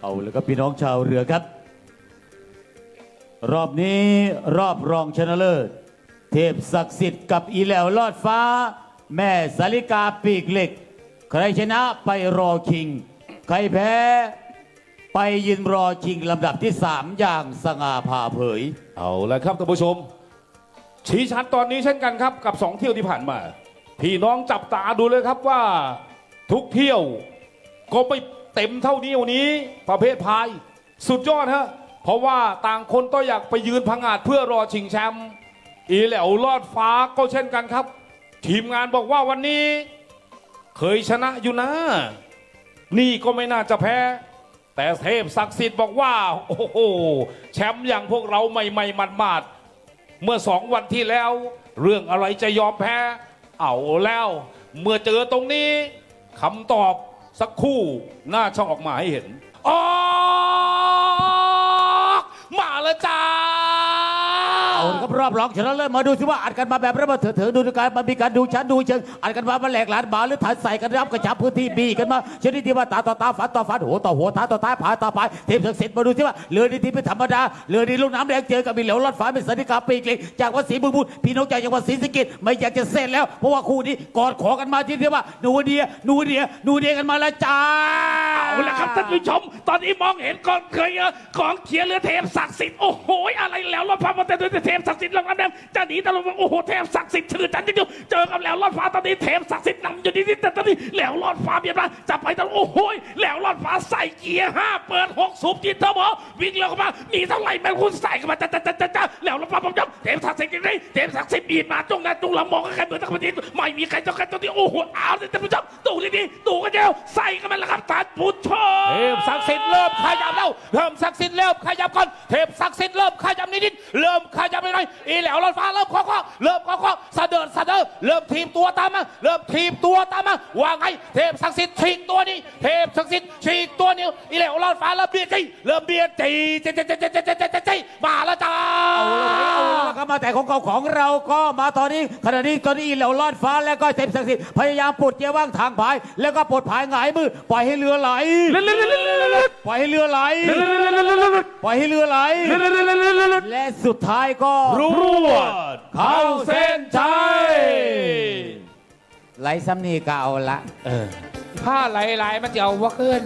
เอาเลยครับพี่น้องชาวเรือครับ รอบนี้รอบรองชนะเลิศ เทพศักดิ์สิทธิ์กับอีแหลวลอดฟ้า แม่สาลิกาปีกเหล็ก ใครชนะไปรอคิง ใครแพ้ไปยืนรอชิงลำดับที่สามอย่างสง่าผ่าเผย เอาละครับท่านผู้ชม ชี้ชัดตอนนี้เช่นกันครับกับสองเที่ยวที่ผ่านมา พี่น้องจับตาดูเลยครับว่า ทุกเที่ยวก็ไม่ เต็มเท่านี้วันนี้ ประเภทพาย สุดยอดฮะเพราะว่าต่างคนก็องอยากไปยืนพังอาจเพื่อรอชิงแชมป์อีแหลวลอดฟ้าก็เช่นกันครับ ทีมงานบอกว่าวันนี้ เคยชนะอยู่นะ นี่ก็ไม่น่าจะแพ้ แต่เทพศักดิ์สิทธิ์บอกว่า โอ้โหแชมป์อย่างพวกเราใหม่ๆมันมาดๆเมื่อสองวันที่แล้ว เรื่องอะไรจะยอมแพ้ เอาแล้ว เมื่อเจอตรงนี้คำตอบ สักคู่หน้าจะออกมาให้เห็นออก เอาละครับรอบรองชนะเลิศมาดูสิว่าอัดกันมาแบบระเบิดเถิดๆดูดูการมันมีการดูชั้นดูเชิงอัดกันมามาแหลกหลานบาหรือถ่ายใส่กันรับกระชับพื้นที่บีกันมาชนิดที่ว่าตาต่อตาฝันต่อฝันหัวต่อหัวท้าต่อท้ายผาต่อผาเทพศักดิ์สิทธิ์มาดูสิว่าเรือนี้ที่เป็นธรรมดาเรือนี้ลูกน้ำแดงเจอกับมีเหลวลอดฟ้าเป็นสันนิกาปีกเล็กจากวัดศรีบุญบุญพี่น้องจากจังหวัดศรีสะเกษไม่อยากจะเส้นแล้วเพราะว่าคู่นี้กอดขอกันมาที่ที่ว่าหนูเดียหนูเดียหนูเดียกันมาแล้วจ้าเอาละครับท่านผู้ชม ตอนนี้มองเห็นกองเคยเอ่อกองเขียร์เรือเทพศักดิ์สิทธิ์โอ้โหอะไรแล้วรอดฟ้ามาแต่ด้วยทพศักดิ์สิทธิ์ลงน้ำแดงจะหนีตะลุมโอ้โหเทพศักดิ์สิทธิ์ชื่อจันทร์อยู่เจอกับแล้วรอดฟ้าตอนนี้เทพศักดิ์สิทธิ์นำอยู่ที่นี่แต่ตอนนี้แล้วรอดฟ้าเบียดมาจะไปตะลอดโอ้โหแล้วรอดฟ้าใส่เกียร์ห้าเปิดหกสูบจิตเทอร์โบวิ่งเร็วเข้ามามีเท่าไหร่แม่งคุณใส่เข้ามาจ้าจ้าจ้าจ้าแล้วรอดฟ้าผมจำเทพศักดิ์สิทธิ์ยังไงเทพศักดิ์สิทธิ์บีดมาตรงนั้นตรงลำมองกันเหมือนตะวันตกไม่มีใครต้องการตรงนี้โอ้โหเอาเลยท่านผู้ชมดูดีๆดูกันเดียวใส่กันมันละครับท่านผู้ชมเทพศักดิ์สิทธิ์เริ่มขยับแล้วเริ่มศักดิ์สิทธิ์เริ่มขยับก่อนเทพศักดิ์สิทธิ์เริ่มขยับนิดๆเริ่ม อยๆอีแหลวรถฟ้าเริ่มเคาะ เริ่มทีมตัวตามมาเริ่มทีมตัวตามมาว่าไงเทพศักดิ์สิทธิ์ฉีกตัวนี้ เทพศักดิ์สิทธิ์ฉีกตัวนี้อีแหลวรถฟ้าเริ่มเบียดจีเริ่มเบียดจีจีจีจีจีจีจีจีมาแล้วจ้าเอาละครับมาแต่ของเก่าของเราก็มาตอนนี้ขณะนี้ตอนนี้เหลวลอดฟ้าแล้วก็เต็มศักดิ์สิทธิ์พยายามปลดเกียร์ว่างทางพาย แล้วก็ปลดพายหงายมือปล่อยให้เรือไหลปล่อยให้เรือไหลปล่อยให้เรือไหลและสุดท้ายก็รวดเข้าเส้นชัย ไหลซ้ำนี่ก็เอาละผ้าไหลๆมันจะเอาว่าขึ้น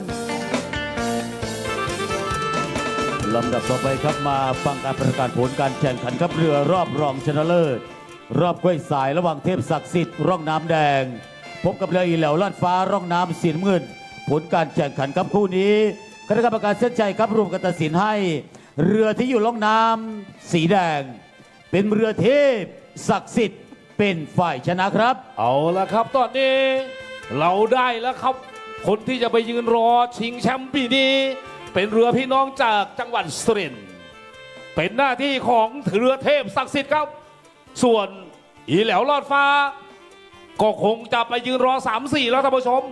ลำดับต่อไปครับมาฟังการประกาศผลการแข่งขันครับเรือรอบรองชนะเลิศ รอบกล้วยสายระหว่างเทพศักดิ์สิทธิ์ร่องน้ำแดง พบกับเรืออีแหลวลาดฟ้าร่องน้ำสีน้ำเงิน ผลการแข่งขันครับคู่นี้คณะกรรมการเส้นใจครับรวมกันตัดสินให้ เรือที่อยู่ล่องน้ำสีแดง เป็นเรือเทพศักดิ์สิทธิ์ เป็นฝ่ายชนะครับ เอาละครับ ตอนนี้เราได้แล้วครับ คนที่จะไปยืนรอชิงแชมป์ปีนี้ เป็นเรือพี่น้องจากจังหวัดสุรินทร์เป็นหน้าที่ของเรือเทพศักดิ์สิทธิ์ครับ ส่วนอีแหลวลอดฟ้า ก็คงจะไปยืนรอ3 4แล้วท่านผู้ชม